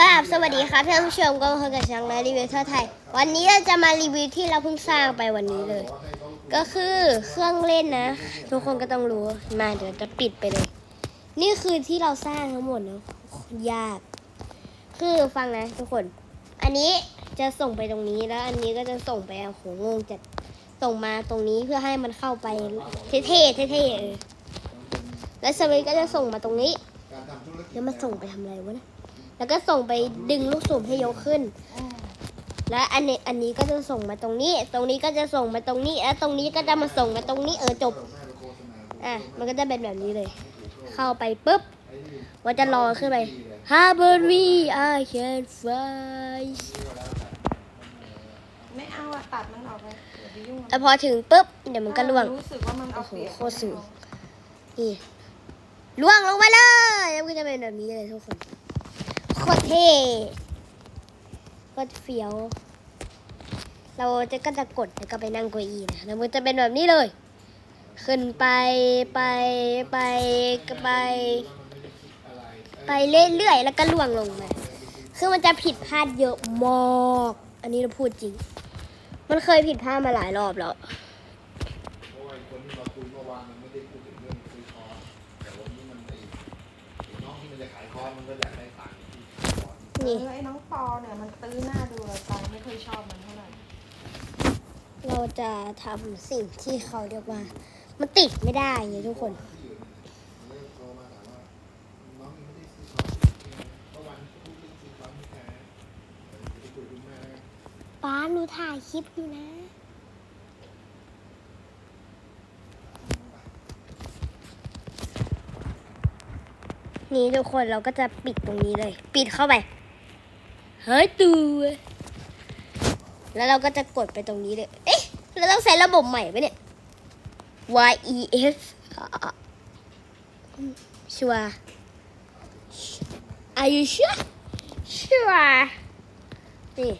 กราบสวัสดีครับท่านผู้ชมก็มาพบกับช่องนายรีวิวทั่วไทย วันนี้เราจะมารีวิวที่เราเพิ่งสร้างไปวันนี้เลย ก็คือเครื่องเล่นนะ ทุกคนก็ต้องรู้มาเดี๋ยวจะปิดไปเลย นี่คือที่เราสร้างทั้งหมดนะยาก คือฟังนะทุกคน อันนี้จะส่งไปตรงนี้แล้ว อันนี้ก็จะส่งไปโอ้โหงงจัดส่งมาตรงนี้เพื่อให้มันเข้าไปเท่ๆเท่ๆเออแล้วสวิตก็จะส่งมาตรงนี้แล้วมาส่งไปทำอะไรวะเนะ แล้วก็ส่งไปดึงลูกสูบให้ยกขึ้น แล้วอันนี้อันนี้ก็จะส่งมาตรงนี้ ตรงนี้ก็จะส่งมาตรงนี้ แล้วตรงนี้ก็จะมาส่งมาตรงนี้ เออจบ อะ มันก็จะเป็นแบบนี้เลย เข้าไปปุ๊บว่าจะรอขึ้นไป Harbury I can fly ไม่เอาอะตัดมันออกเลยเดี๋ยวไปยุ่งแล้วพอถึงปุ๊บ เดี๋ยวมันก็ล่วง รู้สึกว่ามันเอาโอ้โหเปรียบโคตรสูง นี่ล่วงลงมาเลยแล้วก็จะเป็นแบบนี้เลยทุกคน โคตรเท่โคตรเฟี้ยว เราจะก็จะกดแล้วก็ไปนั่งเก้าอี้นะแล้วมันจะเป็นแบบนี้เลย ขึ้นไปไปไปไป ไปเรื่อยๆแล้วก็ล่วงลงมาคือมันจะผิดพลาดเยอะมาก อันนี้เราพูดจริง มันเคยผิดพลาดมาหลายรอบแล้ว คอร์สเอนี่อไอ้น้องปอเนี่ยมันตื้อหน้าดูเลยตอนไม่เคยชอบมันเท่าไหร่เราจะทำสิ่งที่เขาเรียกว่า มันติดไม่ได้ไงทุกคนที่อื่นเริ่มโทรมาถามว่าน้องยังไม่ได้ซื้อคอร์สเมื่อวานเขาพูดเรื่องซื้อคอร์สไม่แพ้เดี๋ยวจะคุยกับแม่แล้วกันป้าหนูถ่ายคลิปอยู่นะ นี่ทุกคนเราก็จะปิดตรงนี้เลย ปิดเข้าไป เฮ้ยตูแล้วเราก็จะกดไปตรงนี้เลย เอ๊ะ เราต้องใช้ระบบใหม่ไหมเนี่ย Y E S ชัว Are you sure sure นี่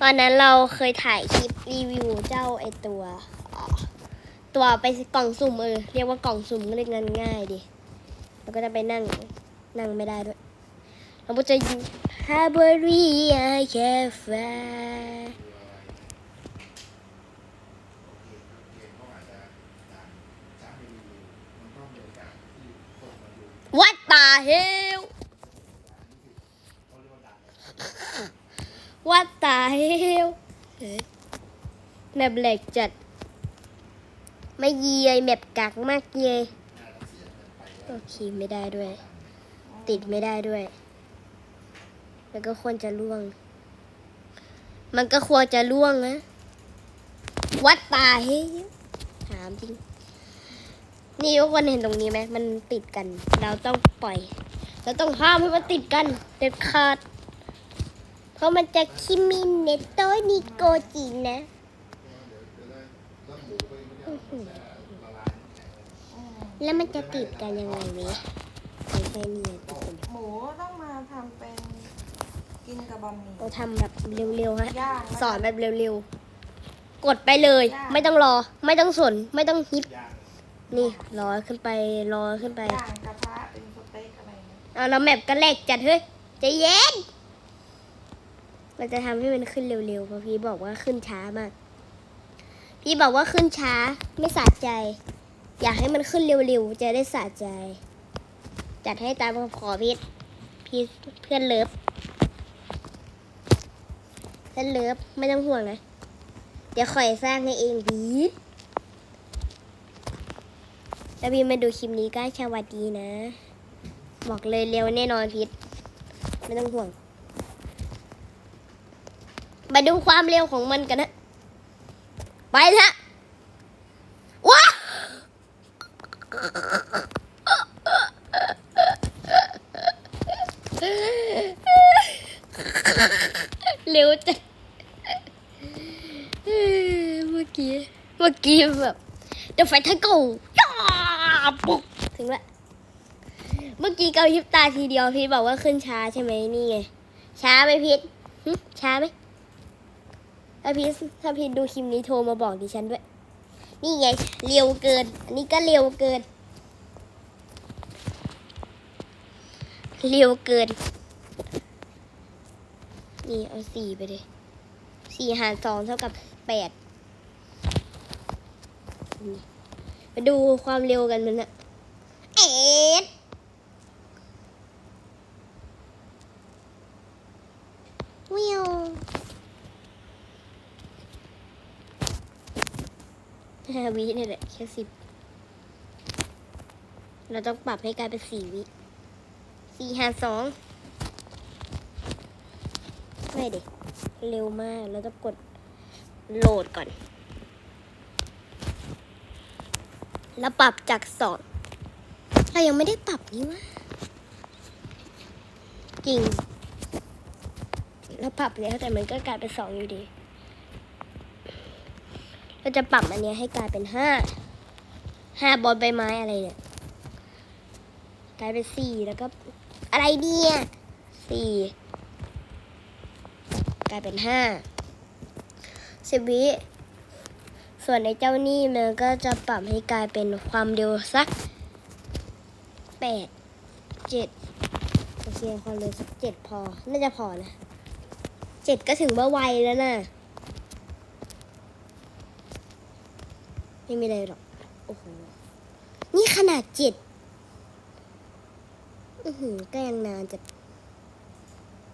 ตอนนั้นเราเคยถ่ายคลิปรีวิวเจ้าไอตัว ตัวไปกล่องสุ่มเออ เรียกว่ากล่องสุ่มก็เรียกง่ายๆดิ แล้วก็จะไปนั่ง นั่งไม่ได้ด้วย เราก็จะฮาร์บรีอาแคฟเกมเขาอาจจะดังช้าไม่ดีมันก็มีโอกาสที่คนมาดูวัดตาเฮลเขาเรียกว่าดังวัดตาเฮลเฮ้ยแมปแหลกจัด ไม่เยียยแมปกักมากเยยโอเค ไม่ได้ด้วย ติดไม่ได้ด้วย แล้วก็ควรจะล่วง มันก็ควรจะล่วงนะ วัดตาเฮ้ยถามจริง นี่ทุกคนเห็นตรงนี้ไหม มันติดกัน เราต้องปล่อย เราต้องห้ามให้มันติดกัน เด็ดขาด เพราะมันจะคิมินเนโตนิโกจินะแล้วมันจะติดกันยังไงว้ยไม่ใช่เนี่ยหมูต้องมาทำเป็น กินกับบะหมี่เราทำแบบเร็วๆฮะ ย่างะสอนแบบเร็วๆ กดไปเลย ไม่ต้องรอ ไม่ต้องสน ไม่ต้องฮิปยากนี่รอขึ้นไป รอขึ้นไป ย่างกระทะเป็นสเต็กอะไรเงี้ยเอาเราแมปกันแหลกจัดเฮ้ยใจเย็น เราจะทำให้มันขึ้นเร็วๆเพราะพี่บอกว่าขึ้นช้ามาก พี่บอกว่าขึ้นช้าไม่สะใจ อยากให้มันขึ้นเร็วๆจะได้สะใจ จัดให้ตามคำขอพี่พี่เพื่อนเลิฟ เพื่อนเลิฟไม่ต้องห่วงนะ เดี๋ยวคอยสร้างให้เองพีทแล้วพีมาดูคลิปนี้ก็สวัสดีนะ บอกเลยเร็วแน่นอนพีทไม่ต้องห่วง มาดูความเร็วของมันกันนะ ไปละว้าเร็วจังเมื่อกี้ เมื่อกี้แบบเดี๋ยวไฟทักกูย่าปุ๊บถึงละ เมื่อกี้เกาพริบตาทีเดียวพีทบอกว่าขึ้นช้าใช่ไหมนี่ไง ช้าไหมพีทช้าไหมถ้าพีทถ้าพีทดูคลิปนี้โทรมาบอกดิฉันด้วย นี่ไง เร็วเกิน อันนี้ก็เร็วเกินเคเร็วเกิน นี่เอาสี่ไปเลยสี่หารสองเท่ากับแปด นี่มาดูความเร็วกันมันอะเอ็ดวิวห้าวินี่แหละแค่สิบเราต้องปรับให้กลายเป็นสี่วิสี่หารสองไม่ดิเร็วมาก เราต้องกดโหลดก่อน แล้วปรับจากสองเรายังไม่ได้ปรับนี่วะจริง แล้วปรับแล้วแต่มันก็กลายเป็นสองอยู่ดี เราจะปรับอันเนี้ยให้กลายเป็นห้าห้าบอลใบไม้อะไรเนี่ยกลายเป็นสี่แล้วก็ อะไรเนี่ยสี่กลายเป็นห้าสิบวิ ส่วนในเจ้านี่มันก็จะปรับให้กลายเป็นความเร็วสักแปดเจ็ดโอเคความเร็วสักเจ็ดพอ น่าจะพอนะเจ็ดก็ถึงว่าไวแล้วนะไม่มีอะไรหรอก โอ้โห นี่ขนาดเจ็ดอือหือก็ยังนานจะ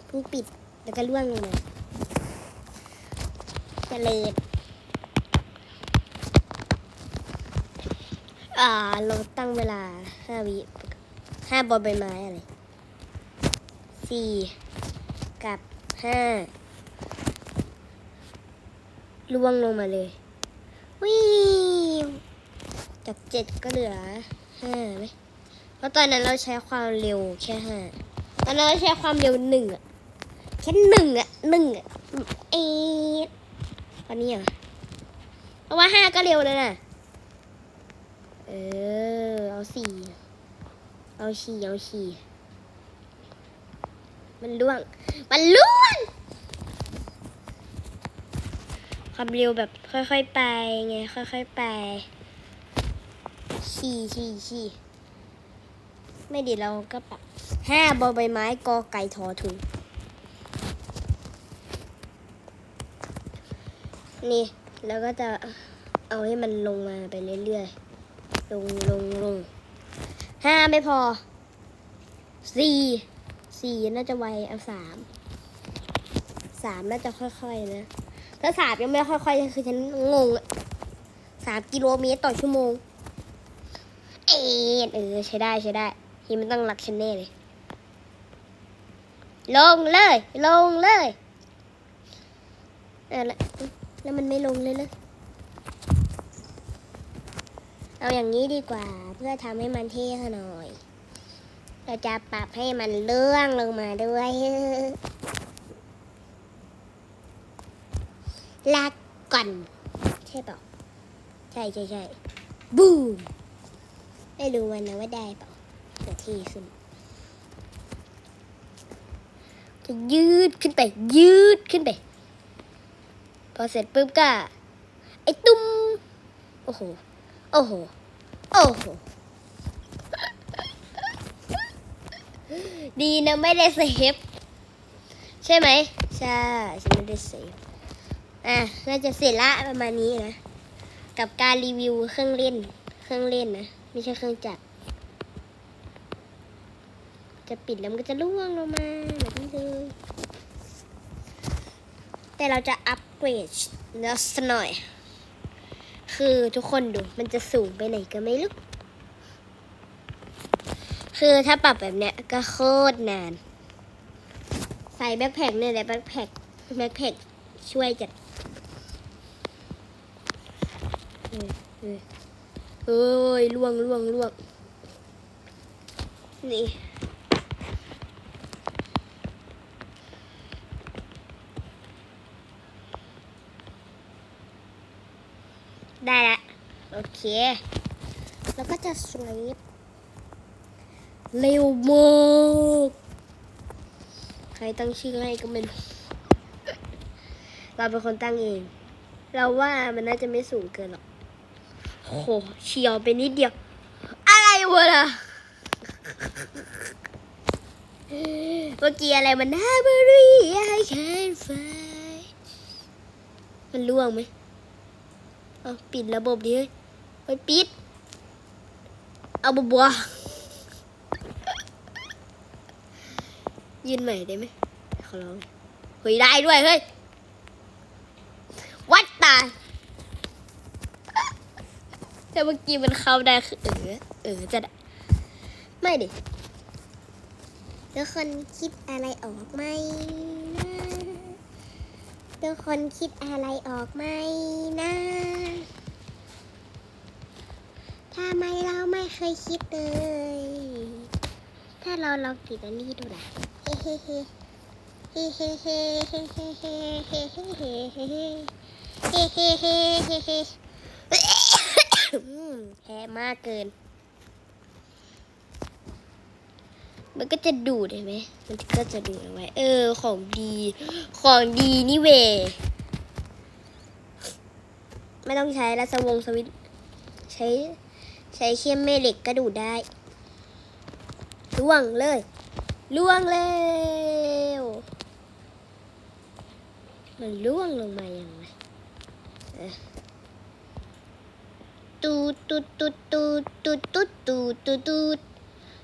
เพิ่งปิดแล้วก็ล่วงลงมาเจะเลย อ่าเราตั้งเวลาห้าวิห้าบอลใบไม้อะไรสี่กับห้าล่วงลงมาเลยวิวจากเจ็ดก็เหลือห้าไหมเพราะตอนนั้นเราใช้ความเร็วแค่ห้าตอนนั้นเราใช้ความเร็วหนึ่งอะแค่หนึ่งอะหนึ่งอะเอ๊ตอนนี้อะเพราะว่าห้าก็เร็วแล้วน่ะ เออ เอาสี่ เอาฉี่เอาฉี่มันล่วง มันล่วงความเร็วแบบค่อยๆไปไง ค่อยๆไปฉี่ฉี่ฉี่ไม่ดีเราก็ปรับห้าบอใบไม้กอไก่ทอถุงนี่ แล้วก็จะเอาให้มันลงมาไปเรื่อยๆ ลงลงลงห้าไม่พอสี่สี่น่าจะไวเอาสามสามน่าจะค่อยๆนะถ้าสามยังไม่ค่อยๆคือฉันงงสามกิโลเมตรต่อชั่วโมง เอ็ดเออใช้ได้ใช้ได้ทีมันต้องรักฉันแน่เลย ลงเลย ลงเลยเอาละแล้วมันไม่ลงเลยเลย เอาอย่างนี้ดีกว่าเพื่อทำให้มันเท่หน่อย เราจะปรับให้มันเลื่องลงมาด้วยลากก่อน ใช่เปล่าใช่ใช่ใช่บูมไม่รู้วันนะว่าได้เปล่าแต่ที่ขึ้นจะยืดขึ้นไป ยืดขึ้นไป พอเสร็จปุ๊บก็ไอ้ตุ้มโอ้โห โอ้โห โอ้โห ดีนะไม่ได้เซฟ ใช่ไหม ใช่ ฉันไม่ได้เซฟ อะ น่าจะเสร็จละประมาณนี้นะ กับการรีวิวเครื่องเล่น เครื่องเล่นนะ ไม่ใช่เครื่องจักร จะปิดแล้วมันก็จะร่วงลงมาแบบนี้เลยแต่เราจะอัปเกรดเนื้อสหน่อย คือทุกคนดูมันจะสูงไปไหนก็ไม่รู้ คือถ้าปรับแบบเนี้ยก็โคตรนาน ใส่แบ็คแพคเนี่ยแหละแบ็คแพคแบ็คแพคช่วยจัดเออเออเอ้ยล่วงล่วงล่วงนี่ ได้ละ โอเค แล้วก็จะสลีปเร็วมากใครตั้งชื่อให้ก็ไม่รู้เราเป็นคนตั้งเอง เราว่ามันน่าจะไม่สูงเกินหรอกโหเฉียวไปนิดเดียว อะไรวะล่ะเมื่อกี้อะไรมันฮาบรีไอแคนไฟมันล่วงไหม ปิดระบบดิไปปิด เอาบัวยืนใหม่ได้ไหมขอร้องเฮ้ยได้ด้วยเฮ้ยวัดตายแต่เมื่อกี้มันเข้าได้คือเออเออจะไม่ดิแล้วคนคิดอะไรออกไหม ทุกคนคิดอะไรออกไหมนะ ถ้าไม่เราไม่เคยคิดเลย ถ้าเราลองติดอันนี้ดูนะเฮ้เฮ้เฮ้เฮ้เฮ้เฮ้เฮ้เฮ้เฮ้เฮ้เฮ้เฮ้เฮ้เฮ้เฮ้เฮ้แพ้มากเกิน มันก็จะดูดใช่ไหมมันก็จะดูดเอาไว้ เออ ของดี ของดีนี่เว ไม่ต้องใช้รัสวงสวิตใช้ ใช้เข้มแม่เหล็กก็ดูดได้ล่วงเลยล่วงเร็วมันล่วงลงมาอย่างไรตูตูตูตูตูตูตูตูตู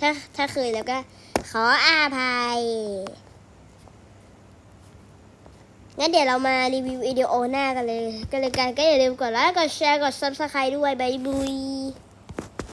ถ้าถ้าเคยแล้วก็ขออาภัย งั้นเดี๋ยวเรามารีวิววิดีโอหน้ากันเลย กันเลยกันก็อย่าลืมกดไลค์ กดแชร์ กด subscribe ด้วยบายบุย